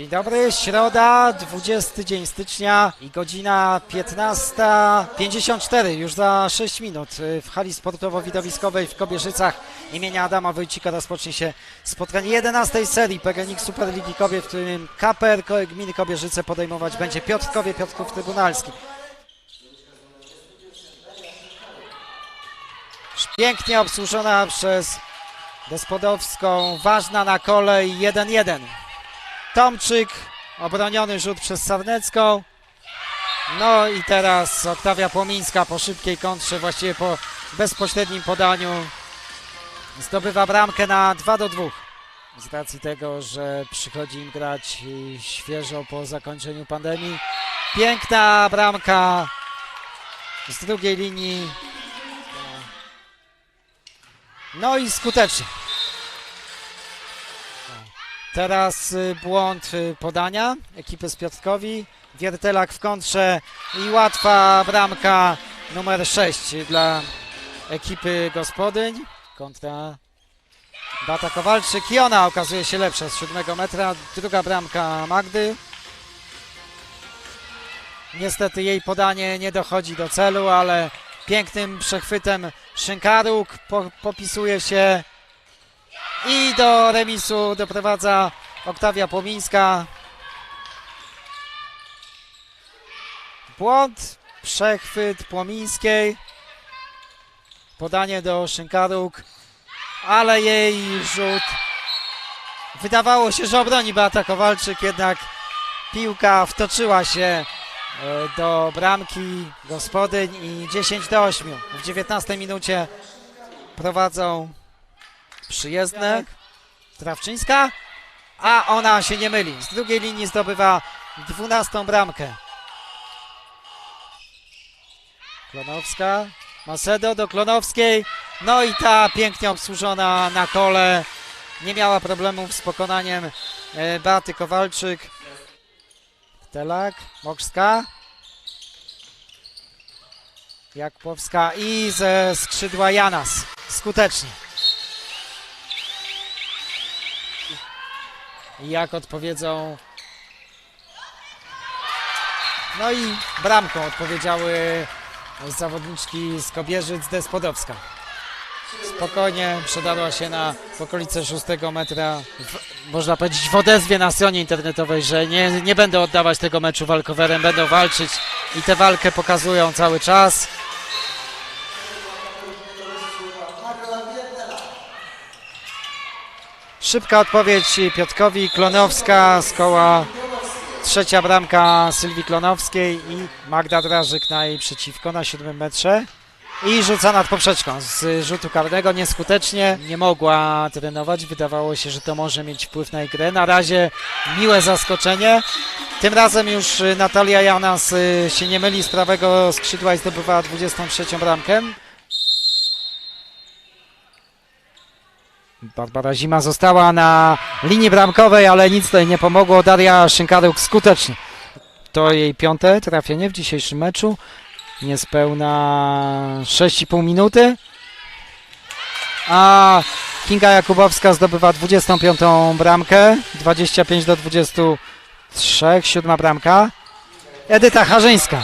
Dzień dobry, środa, 20 dzień stycznia i godzina 15.54, już za 6 minut y, w hali sportowo-widowiskowej w Kobierzycach imienia Adama Wojcika rozpocznie się spotkanie 11 serii PGNiG Superligi Kobiet, w którym KPR Gminy Kobierzyce podejmować będzie Piotrkowie, Piotrków Trybunalski. Pięknie obsłużona przez Gospodowską, ważna na kolej 1-1. Tomczyk, obroniony rzut przez Sarnecką. No i teraz Oktawia Płomińska po szybkiej kontrze, właściwie po bezpośrednim podaniu zdobywa bramkę na 2 do 2. Z racji tego, że przychodzi im grać świeżo po zakończeniu pandemii. Piękna bramka z drugiej linii. No i skutecznie. Teraz y, błąd y, podania ekipy z Piotrkowi. Wiertelak w kontrze i łatwa bramka numer 6 dla ekipy gospodyń. Kontra Bata Kowalczyk i ona okazuje się lepsza z 7 metra. Druga bramka Magdy. Niestety jej podanie nie dochodzi do celu, ale pięknym przechwytem Szynkaruk po, popisuje się i do remisu doprowadza Oktawia Płomińska. Błąd, przechwyt Płomińskiej. Podanie do Szynkaruk, ale jej rzut. Wydawało się, że obroni Beata Kowalczyk, jednak piłka wtoczyła się e, do bramki gospodyń i 10 do 8. W 19 minucie prowadzą przyjezdne. Trawczyńska, a ona się nie myli. Z drugiej linii zdobywa 12 bramkę. Klonowska, Macedo do Klonowskiej. No i ta pięknie obsłużona na kole. Nie miała problemów z pokonaniem e, Beaty Kowalczyk. Telak, Mokrzka. Jakłowska i ze skrzydła Janas. Skutecznie. Jak odpowiedzą. No i bramką odpowiedziały zawodniczki z Kobierzyc Despodowska. Spokojnie przedarła się na okolice 6 metra. W, można powiedzieć w odezwie na stronie internetowej, że nie, nie będą oddawać tego meczu walkowerem, będą walczyć i tę walkę pokazują cały czas. Szybka odpowiedź Piotrkowi Klonowska z koła trzecia bramka Sylwii Klonowskiej i Magda Drażyk na jej przeciwko na siódmym metrze. I rzuca nad poprzeczką z rzutu karnego nieskutecznie. Nie mogła trenować. Wydawało się, że to może mieć wpływ na grę. Na razie miłe zaskoczenie. Tym razem już y, Natalia Janas y, się nie myli z prawego skrzydła i zdobywa 23 bramkę. Barbara Zima została na linii bramkowej, ale nic tutaj nie pomogło. Daria Szynkaruk skutecznie. To jej piąte trafienie w dzisiejszym meczu. Niespełna 6,5 minuty. A Kinga Jakubowska zdobywa 25 bramkę. 25 do 23, siódma bramka. Edyta Harzyńska.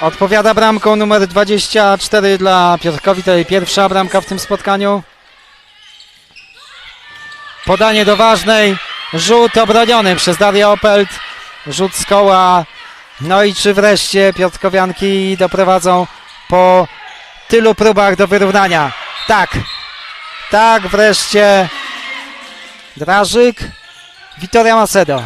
Odpowiada bramką numer 24 dla Piotrkowi. To jej pierwsza bramka w tym spotkaniu. Podanie do ważnej. Rzut obroniony przez Darię Opelt. Rzut z koła. No i czy wreszcie Piotrkowianki doprowadzą po tylu próbach do wyrównania? Tak. Tak, wreszcie. Drażyk. Witoria Macedo.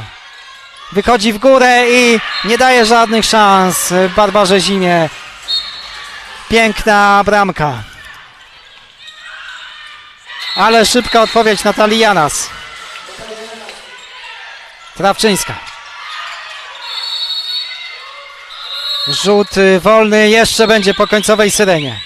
Wychodzi w górę i nie daje żadnych szans Barbarze Zimie. Piękna bramka. Ale szybka odpowiedź Natalii Janas. Trawczyńska. Rzut wolny jeszcze będzie po końcowej syrenie.